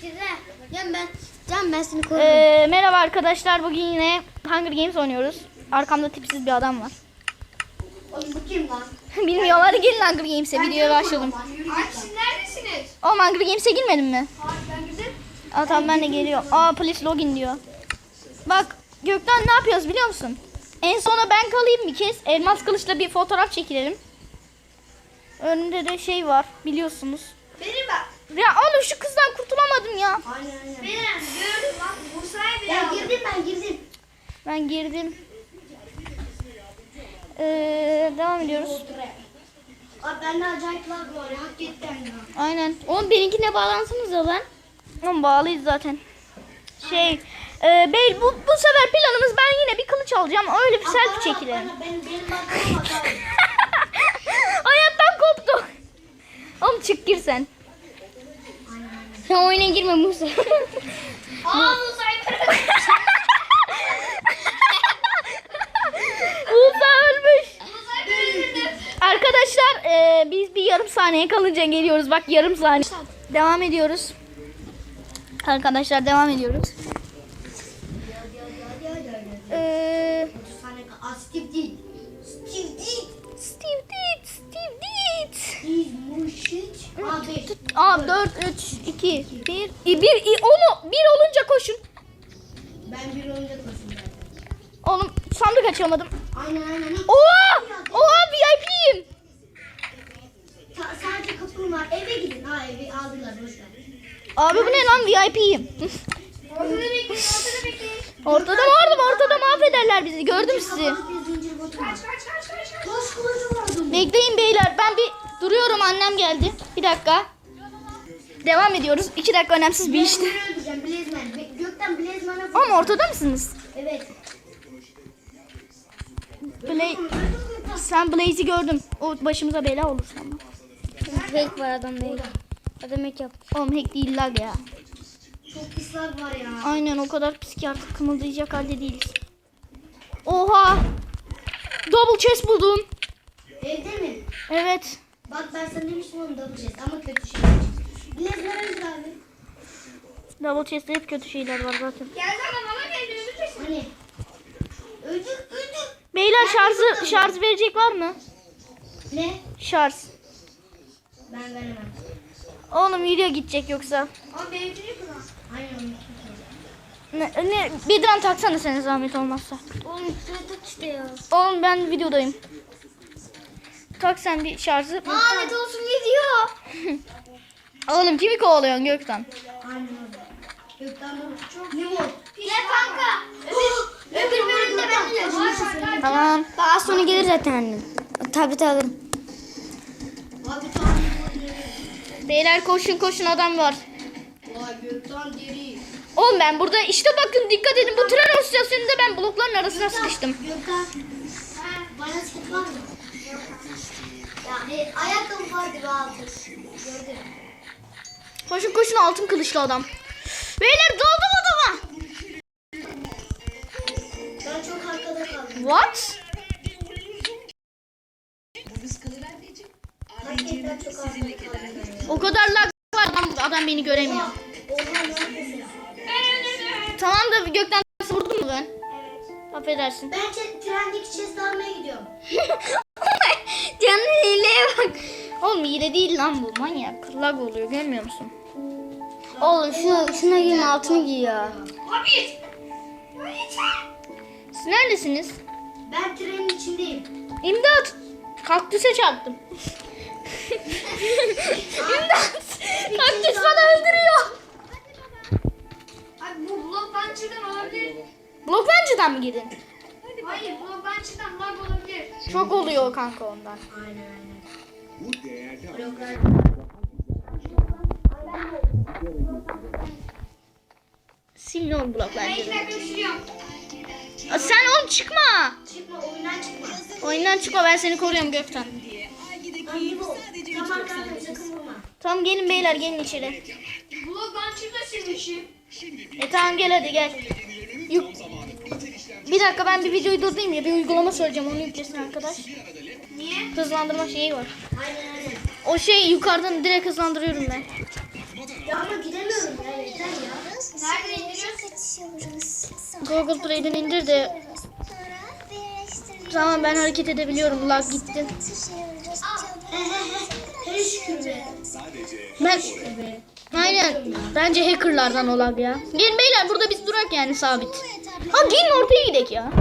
Can ben, Can ben seni korurum. Ee, merhaba arkadaşlar. Bugün yine Hunger Games oynuyoruz. Arkamda tipsiz bir adam var. Oğlum bu kim lan? Bilmiyorum hadi gelin Hunger Games'e videoya başlayalım. Ay siz neredesiniz? O Hunger Games'e girmedin mi? Hayır ben güzel. Aa tamam ben de geliyorum. Aa please login diyor. Bak Gökten ne yapıyoruz biliyor musun? En sona ben kalayım bir kez. Elmas kılıçla bir fotoğraf çekilelim. Önünde de şey var biliyorsunuz. Ya oğlum şu kızdan kurtulamadım ya. Aynen aynen. Beni gördüm bak. Bursa'ya bile Ben girdim ben girdim. Ben girdim. Ee, devam ediyoruz. Abi bende acayip lag var ya. Hakikaten ya. Aynen. Oğlum benimkine bağlansınız da lan. Oğlum bağlıyız zaten. Şey, e, bey bu, bu sefer planımız ben yine bir kılıç alacağım. Öyle bir selfie çekilelim. Benim, benim bakmama bak abi. Hayattan koptu. Oğlum çık gir sen. Sen oyuna girme Musa. Aa kırdım. Musa ölmüş. Arkadaşlar e, biz bir yarım saniye kalınca geliyoruz. Bak yarım saniye. Devam ediyoruz. Arkadaşlar devam ediyoruz. 2, 1. 1, onu 1 olunca koşun. Ben bir oyunda koşum zaten. Oğlum sandık açamadım. Aynen aynen. Oha! Oha VIP'yim. Sadece kapım var. Eve gidin. Ha evi aldılar boşver. Abi bu ne lan VIP'yim. Ortada bekleyin. Ortada bekleyin. ortada vardım ortada mahvederler bizi gördüm sizi. Kaç kaç kaç kaç kaç. Koş kılıcı vurdum. Bekleyin beyler ben bir duruyorum annem geldi. Bir dakika. Devam ediyoruz. 2 dakika önemsiz bir. Be- Gökten Blazeman'a vur. Oğlum ortada mısınız? Evet. Bla sen Blaze'i gördüm. O başımıza bela olur ama. Hack var adam değil. Adam hack yap. Oğlum hack değil lag ya. Çok pis lag var ya. Aynen o kadar pis ki artık kımıldayacak halde değiliz. Oha! Double chest buldum. Evde mi? Evet. Bak ben sana demiştim onu double chest ama kötü şey. Öldü abi. Double chest'te hep kötü şeyler var zaten. Gel sana bana gel öldüreceksin. Hani? Öldür öldür. Beyler şarjı şarj verecek var mı? Ne? Şarj. Ben veremem. Oğlum video gidecek yoksa. Ama benimkini kıran. Aynen onu. Ne, ne Bedran taksana sen zahmet olmazsa. Oğlum şurada işte ya. Oğlum ben videodayım. Tak sen bir şarjı. Lanet olsun video. Oğlum kimi kovalıyorsun Gökten? Aynen öyle. Gökten bu çok ne var? Gel kanka. Öbür, öbür bölümde ben de Tamam. Az sonra gelir zaten annem. Tableti alırım. Beyler koşun koşun adam var. Oğlum ben burada işte bakın dikkat edin bu tren istasyonunda ben blokların arasına sıkıştım. Gökten. Bana var mı? Ya e, ayakkabı vardı be altı. Gördüm. Koşun koşun altın kılıçlı adam. Beyler daldım adama. Ben çok arkada kaldım. What? O kadar lag var adam, adam beni göremiyor. Tamam da gökten vurdum mu ben? Evet. Affedersin. Ben trendeki chest almaya gidiyorum. Canın hileye bak. Oğlum hile değil lan bu manyak. Lag oluyor görmüyor musun? Oğlum şu şuna giyin altını giy ya. Siz neredesiniz? Ben trenin içindeyim. İmdat. Kaktüse çarptım. İmdat. Kaktüs bana öldürüyor. Abi bu blok buncher'dan olabilir. Bloklancıdan mı girdin? Hayır blok buncher'dan lag olabilir. Çok oluyor kanka ondan. Aynen aynen. Bloklar. Sil ne oğlum bloklancıdan. Ben. Aa, Sen oğlum çıkma. Çıkma oyundan çıkma. Oyundan çıkma ben seni koruyorum Gökten. Tamam kanka sakın vurma. Tamam gelin beyler gelin içeri. Blok buncher'da silmişim. E tamam gel hadi gel. Yuk. Bir dakika ben bir videoyu durdurayım ya bir uygulama söyleyeceğim onu yüklesin arkadaş. Niye? Hızlandırma şeyi var. Aynen aynen. O şey yukarıdan direkt hızlandırıyorum ben. Ya ama gidemiyorum yani. Google Play'den indir de. Tamam ben hareket edebiliyorum. Lag gitti. Be. Ben Aynen. Bence hackerlardan o lag ya. Gelin beyler burada biz durak yani sabit. Ha gelin ortaya gidelim ya.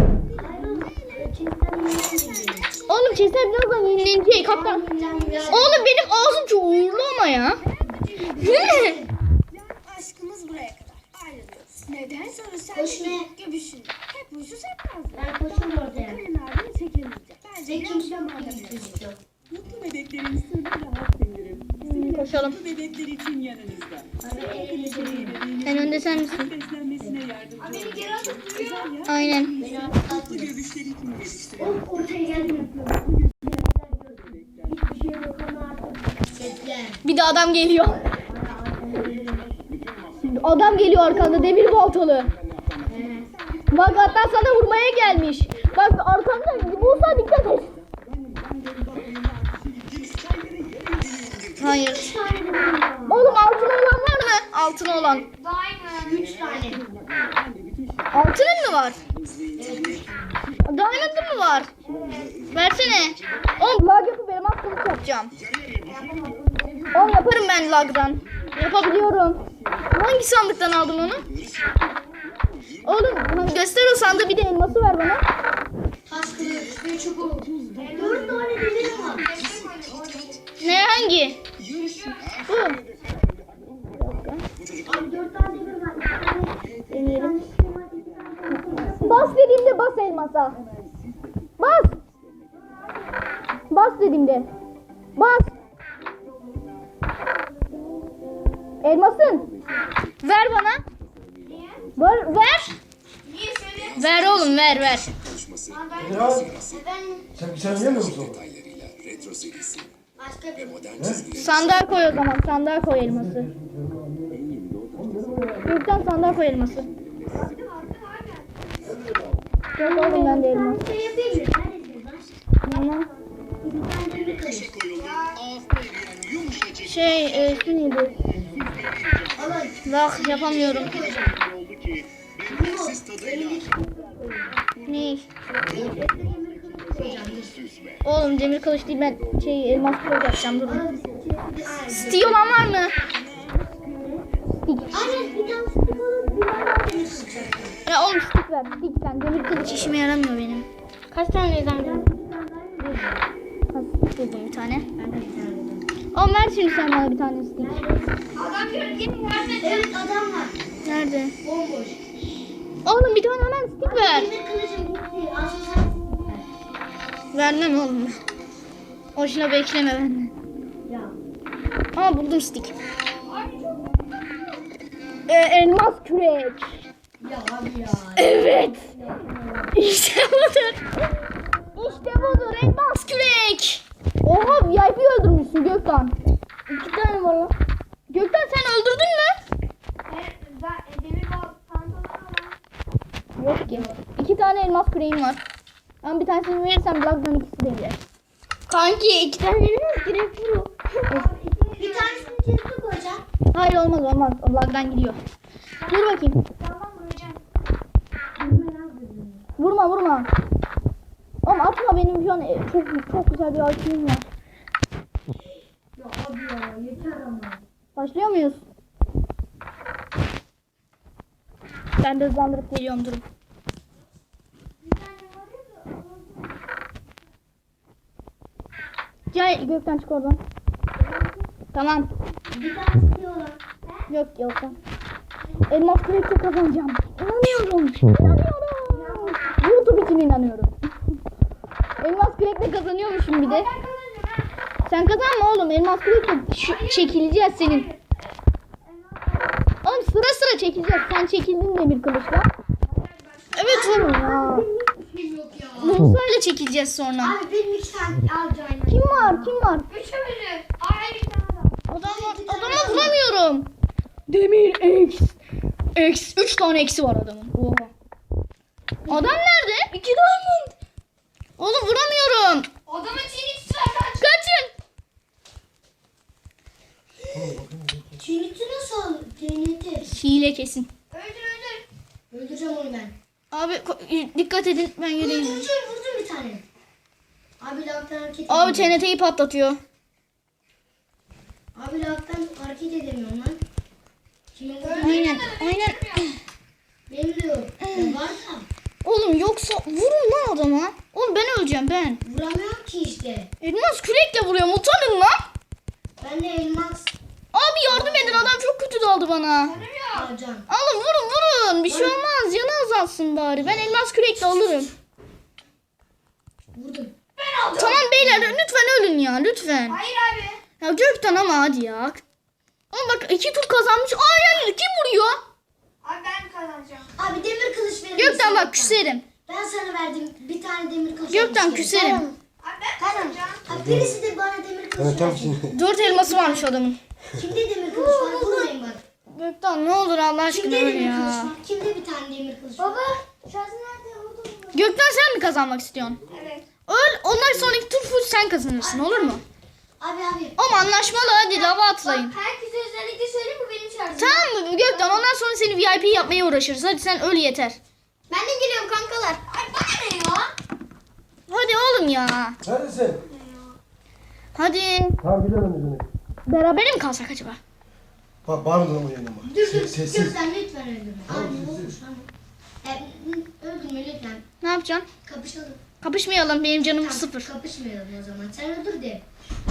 Oğlum chestler birazdan yenilenecek. Kaptan. Oğlum benim ağzım çok uğurlu ama ya. Ne? Aşkımız buraya kadar. Ayrılıyoruz. Neden sonra sen Koş ne? göbüşün. Hep huysuz hep nazlı. Ben koşuyorum ortaya. Kayın abini çekemeyecek. Bence Ve kimse bakmıyor. Mutlu bebeklerin sırrı rahat sindirim. Koşalım. Mutlu bebekler için yanınızda. En önde sen misin? Beslenmesine yardımcı olun. Özel ya, Aynen. mutlu göbüşler için geliştirin. Ortaya geldim şey. Bir de adam geliyor. Adam geliyor arkanda demir baltalı. Bak hatta sana vurmaya gelmiş. Bak arkanda Musa dikkat et. Hayır. Oğlum altın olan var mı? Altın olan. Üç tane. Altının mı var? Diamond'ın mı var? Versene. Oğlum lag yapıp benim aklımı yapacağım. Oğlum yaparım ben lagdan. Yapabiliyorum. Hangi sandıktan aldın onu? Oğlum göster o sandığı bir de elması ver bana. Ne hangi? Bu. Abi dört. Bas dediğimde bas elmasa. Bas. Bas dediğimde. Bas. Elmasın. Ver bana. Ver. Ver. Ver oğlum ver ver. Ya Ben sen, sen yemiyor musun? başka bir. Sandığa koy o zaman. Sandığa koy elması. Gökten sandığa koy elması. Yok oğlum ben de elmas. Şey kılıç. Şey e, şu neydi? Bak yapamıyorum. Ne? Oğlum demir kılıç değil ben şey elmas kılıç yapacağım durun. Steel olan var mı? Tane tane. Ya oğlum stick ver. Stick sen. Demir kılıç işime yaramıyor benim. Kaç tane? Stick buldum bir tane. Oğlum ver şimdi sen bana bir tane stick. Adam gölgenin nerede? Evet adam var. Nerede? Bomboş. Oğlum bir tane hemen stick Vermem oğlum. Boşuna bekleme benden. Ya. Ama buldum stick. Ee, elmas kürek. Ya abi ya. Evet. İşte budur. İşte budur elmas kürek. Oha VIP öldürmüşsün Gökhan. İki tane var lan. Gökhan sen öldürdün mü? Demir bal pantolonu var. Yok ki. İki tane elmas küreğim var. Ben bir tanesini verirsem Black'dan ikisi de gider. Kanki iki tane veririz direkt vurur. Bir tanesini cebime koyacağım. Hayır olmaz olmaz. O Black'dan gidiyor. Dur bakayım. Tamam vuracağım. Vurma vurma. Oğlum atma benim şu an e, çok çok güzel bir altınım var. Ya abi ya yeter ama. Başlıyor muyuz? Ben de hızlandırıp geliyorum durun. Gel gökten çık oradan. Tamam. Yok yok. Elmas kürekle kazanacağım. İnanıyorum. İnanıyorum. YouTube için inanıyorum. Elmas kürekle kazanıyormuşum bir de. Sen kazanma oğlum. Elmas kürekle çekileceğiz senin. Oğlum sıra sıra çekileceğiz. Sen çekildin demir kılıçla. Evet oğlum ya. Hiçbir şey yok ile çekileceğiz sonra. Abi benim iki tane alacağım. Kim var? Kim var? Üçümüzü. Ay bir tane daha. Adama, adama vuramıyorum. Demir X. X. Üç tane eksi var adamın. Oha. Adam nerede? İki diamond. Oğlum vuramıyorum. Adamın çiğnisi var kaç. Kaçın. Çiğnisi nasıl? Çiğnisi. Hile kesin. Öldür öldür. Öldüreceğim onu ben. Abi dikkat edin ben yürüyeyim. Vurdum vurdum bir tane. Abi lavuktan hareket Abi edemiyorum. TNT'yi patlatıyor. Abi lavuktan hareket edemiyorum lan. Kimin? Aynen aynen. Benim de yok. Ya var da. Oğlum yoksa vurun lan adama. Oğlum ben öleceğim ben. Vuramıyorum ki işte. Elmas kürekle vuruyor utanın lan. Ben de elmas Abi yardım edin adam çok kötü daldı bana. Alın vurun vurun. Bir şey olmaz. Yanı azalsın bari. Ben elmas kürekle alırım. Vurdum. Tamam beyler lütfen ölün ya lütfen. Hayır abi. Ya Gökten ama hadi ya. Oğlum bak iki tur kazanmış. Ay hayır kim vuruyor? Abi ben kazanacağım. Abi demir kılıç verir Gökten bak küserim. Ben sana verdim bir tane demir kılıç. Gökten küserim. Abi ben Tamam. kazanacağım. Abi birisi de bana demir kılıç tamam şimdi. Dört elması varmış adamın. Kimde demir kılıç var? Vurmayın bak. Gökten ne olur Allah aşkına Kimde öl demir kılıç ya. var? Kimde bir tane demir kılıç var? Baba şarjı nerede? Oldu mu? Gökten sen mi kazanmak istiyorsun? Evet. Öl ondan sonraki tur full sen kazanırsın olur mu? Abi abi. Ama anlaşmalı hadi lava atlayın. Herkese özellikle söyle bu benim şarjım. Tamam mı Gökten ondan sonra seni VIP yapmaya uğraşırız. Hadi sen öl yeter. Ben de geliyorum kankalar. Ay bana ne ya? Hadi oğlum ya. Neredesin? Hadi. Tamam biliyorum. Berabere mi kalsak acaba? Bak bağırma lan buraya ama. Dur dur. Se- Sessiz. Gökten lütfen öldürme. Tamam, Abi olmuş öldürme lütfen. Ne yapacaksın? Kapışalım. Kapışmayalım benim canım Tamam, sıfır. Kapışmayalım o zaman. Sen öldür de.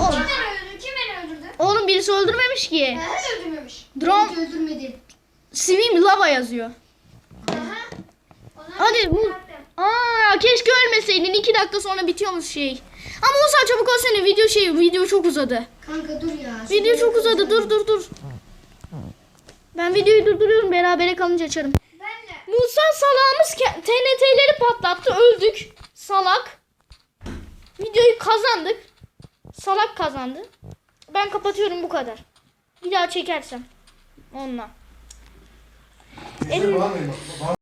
Oğlum, Kim beni öldürdü? Kim beni öldürdü? oğlum birisi öldürmemiş ki. Ben öldürmemiş. Drone Hiç öldürmedi. swim lava yazıyor. Aha. Hadi bu. yaptım. Aa keşke ölmeseydin. iki dakika sonra bitiyormuş şey. Ama Musa çabuk olsana video şey video çok uzadı. Kanka dur ya. Video çok uzadı. Dur dur dur. Ben videoyu durduruyorum. Berabere kalınca açarım. Ben de. Musa salağımız TNT'leri patlattı. Öldük. Salak. Videoyu kazandık. Salak kazandı. Ben kapatıyorum bu kadar. Bir daha çekersem. Onunla. Bağır-